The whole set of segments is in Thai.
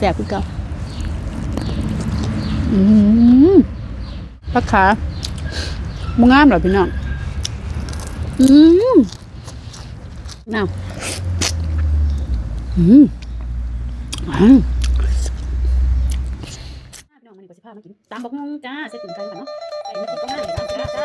แสบคือเก่าอืมพักขามึงงามเหรอพี่น้อง อืมน้าวอืมอืมพี่น้องมันนี่ก็สิพามากินตามบอกงงจ้าเสร็จกินไก่ค่ะเนาะไก่มากินก็ง่ายเลยจ้าจ้า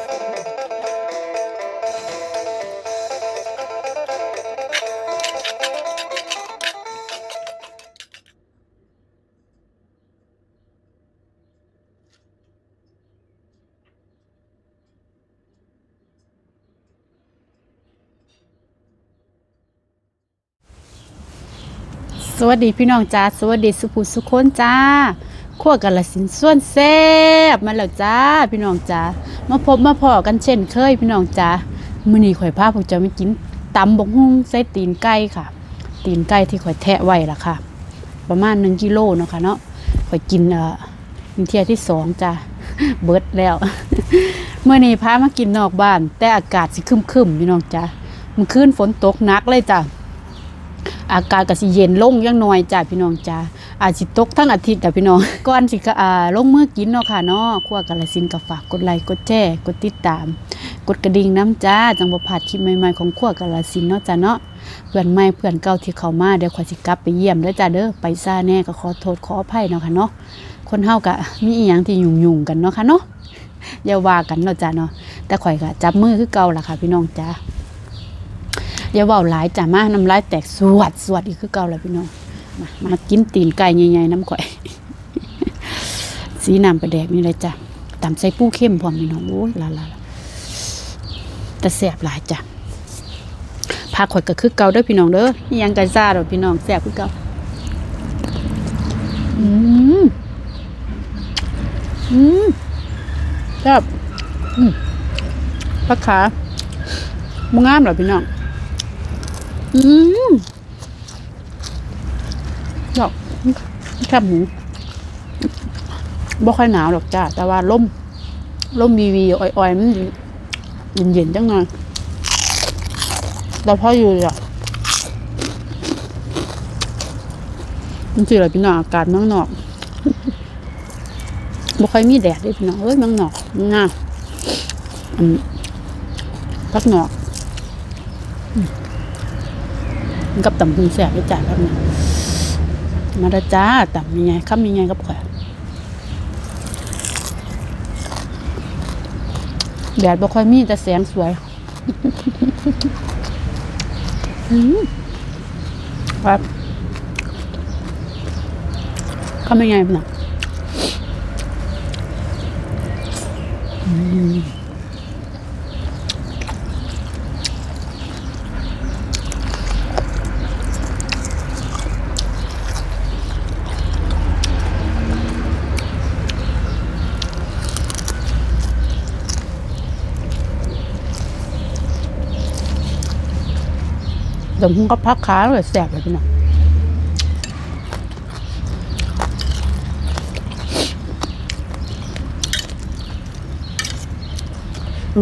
สวัสดีพี่น้องจ้าสวัสดีสุภูสุคนจ้าขั้วกันละสินส่วนแซ่บมาแล้วจ้าพี่น้องจ้ามาพบมาพอกันเช่นเคยพี่น้องจ้ามื้อนี้ข่อยพาพวกเจ้ามากินตำบกฮุ่งใส่ตีนไก่ค่ะ ตีนไก่ที่ข่อยแทะไว้ล่ะค่ะ ประมาณ1กิโลเนาะค่ะเนาะข่อยกินเอ่อเป็นเที่ยที่สองจ้าเบิดแล้วเมื่อนี้พามากินนอกบ้าน แต่อากาศสิครึมๆพี่น้องจ้ามันคืนฝนตกหนักเลยจ้า อากาศก็สิเย็นลงยังน้อยจ้าพี่น้องจ้าอาจสิตกทั้งอาทิตย์จ้ะพี่น้องก่อนสิก็อ่าลงมือกินเนาะค่ะเนาะครัวกาลสินก็ฝากกดไลค์กดแชร์กดติดตาม กดกระดิ่งน้ำจ้าจังบ่พลาดคลิปใหม่ๆของครัวกาลสินเนาะจ้าเนาะเพื่อนใหม่เพื่อนเก่าที่เข้ามาเดี๋ยวขอยสิกลับไปเยี่ยมเด้อจ้าเด้อไปซ่าแน่ก็ขอโทษขออภัยเนาะค่ะเนาะคนเฮาก็มีอีหยังที่ยุ่งๆกันเนาะค่ะเนาะอย่าว่ากันเนาะจ้าเนาะแต่ข่อยก็จับมือคือเก่าล่ะค่ะ พี่น้องจ้า อย่าเว้าหลายจ้ะมาน้ำลายแตกสวดสวดอีกคือเก่าแล้วพี่น้องมามากินตีนไก่ใหญ่ๆน้ำข่อยสีน้ำประแดกนี่เลยจ้ะตำใส่ปูเข้มพร้อมพี่น้องโอ้ยลาลาแต่แสบหลายจ้ะผักข่อยก็คือเก่าเด้อพี่น้องเด้อยังกันซ่าดอพี่น้องแสบคือเก่าอืมอืมแซ่บอืมผักขามุงงามเหรอพี่น้อง อืมดอกแคบหมูบ่ค่อยหนาวหรอกจ้า แต่ว่าล่มล่มวีวีอ่อยๆ มันเย็นๆจังหน่อยเราพออยู่เลยอะมันสิอะไรพี่น้องอากาศเมืองนอกบ่ค่อยมีแดดด้วยพี่น้องเอ้ยเมืองนอกงาอืมพักนอก กับตำพุงแสบด้วยจ้าครับเนี่ยมาและจ้าตำยังไงคำยังไงกับข่อยแดดบ่ค่อยมีแต่แสงสวยครับคำยังไงพี่น้องอืม ดมหุ้งก็พักขาเลยแสบเลยพี่น้อง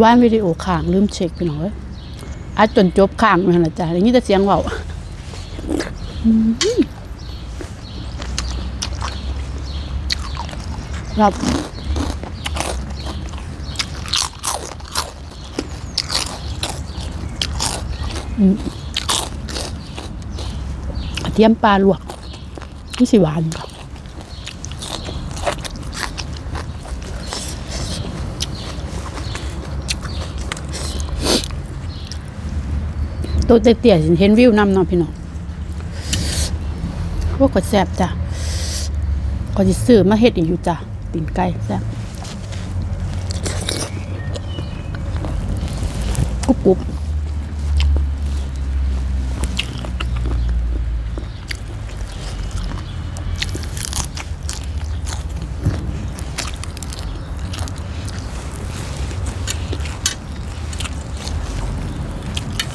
ว่านวิดีโอข่างลืมเช็คพี่น้องเอ้ยอัดจนจบข่างเลยนะจ๊ะอย่างนี้จะเสียงเบาครับอืม ทียมปลาลวกที่สิหวานค่ะตัวเตี้ยๆเห็นวิวน้ำเนาะพี่น้องพวกกดแสบจ้ะก็สิซื้อมาเฮ็ดอีกอยู่จ้ะตีนไก่แซ่บกรุบกรุบ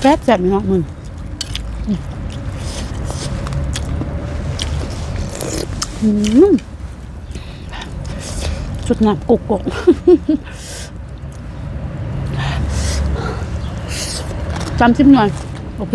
ซ่บแซ่บเนาะมึงจุดหนักกุกกกจำจิ้มหน่อยโอเค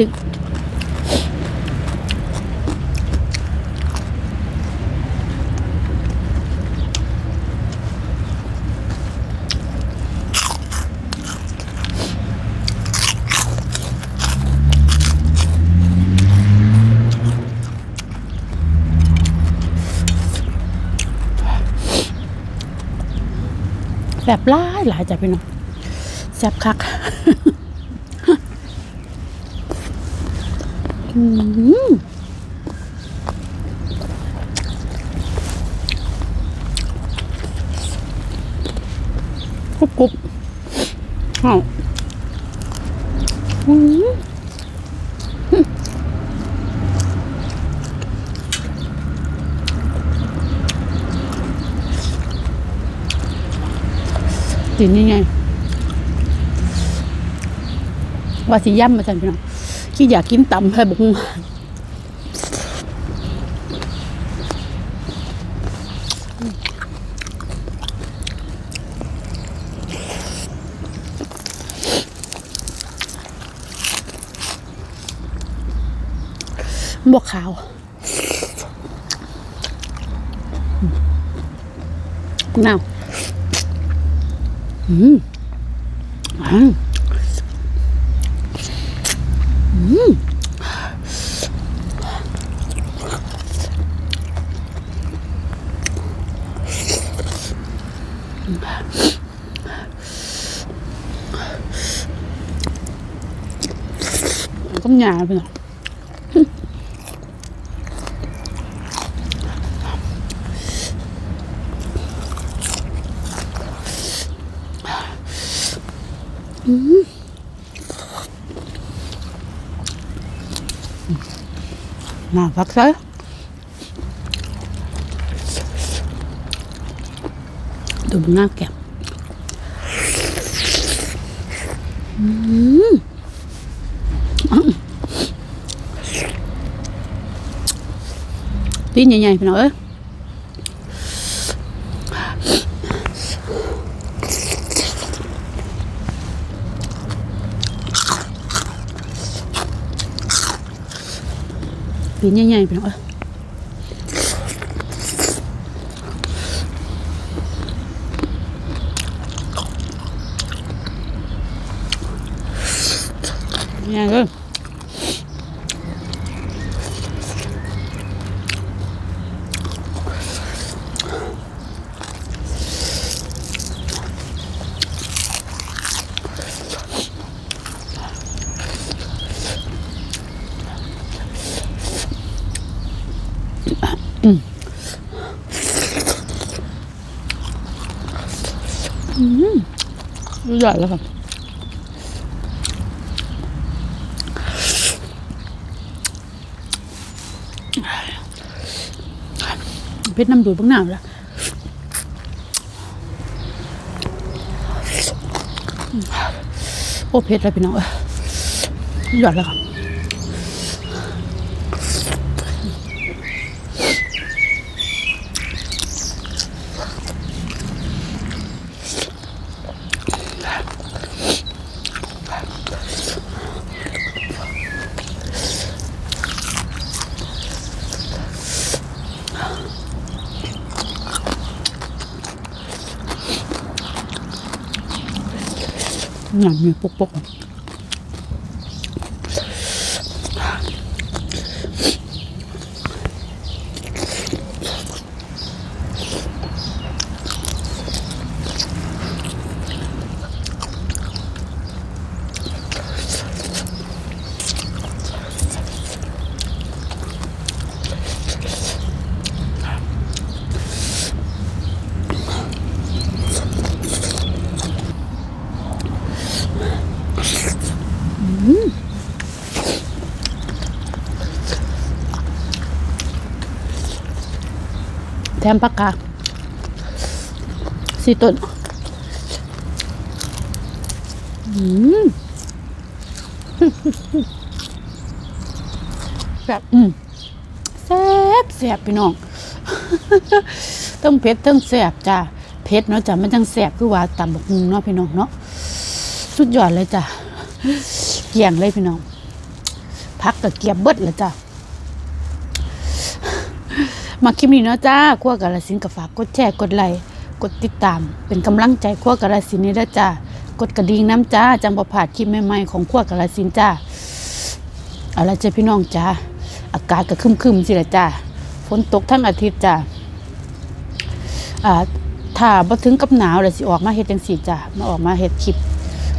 ริกแบบหลายหลายจ้ะพี่น้องแซ่บคักอืมกรุบกรุบอ้าวอืม กินนี่ไงว่าสิย่ำมาสั่นพี่น้องขี้อยากกินตำให้บุกงบวกขาวน้า วอืมอืมต้ม ยาไปหน่อยอืมน่า พักใช่ดูมันน่าแก็บอืม tí nhẹ nhàng phải nói ใหญ่แล้วค่ะเพชรน้ำดูดบ้างหนาวแล้วโอ้เพชรแล้วพี่น้องเอ้ยหยอดแล้วค่ะ หนังมีปกปก แถมผักกาดสี่ต้นอืมแบบอืมแซ่บแซ่บพี่น้องต้องเผ็ดต้องแซ่บจ้าเผ็ดเนาะจ้ะมันจังแซ่บคือว่าตำบักหุ่งเนาะพี่น้องเนาะสุดยอดเลยจ้ะเกลี่ยงเลยพี่น้องพักกับเกียบเบิดเลยจ้ะ มาคลิปนี้เนาะจ้าขั้วกาลสินกับฝากกดแชร์กดไลค์กดติดตาม เป็นกำลังใจขั้วกาลสินนี้ด้วยจ้ากดกระดิ่งน้ำจ้าจังบ่พลาดคลิปใหม่ๆของขั้วกาลสินจ้าเอาละจ้ะพี่น้องจ้าอากาศก็คึมๆสิละจ้าฝนตกทั้งอาทิตย์จ้าอ่าถ้าบ่ถึงกับหนาวแล้วสิออกมาเฮ็ดจังซี่จ้ามาออกมาเฮ็ดคลิป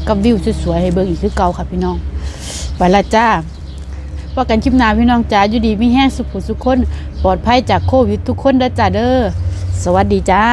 กับวิวสวยๆให้เบิ่งอีกคือเก่าค่ะพี่น้องไปละจ้าว่ากันคลิปหน้าพี่น้องจ๋าอยู่ดีมีแห้งสุขสุขคน ปลอดภัยจากโควิดทุกคนเด้อจ้าเด้อสวัสดีจ้า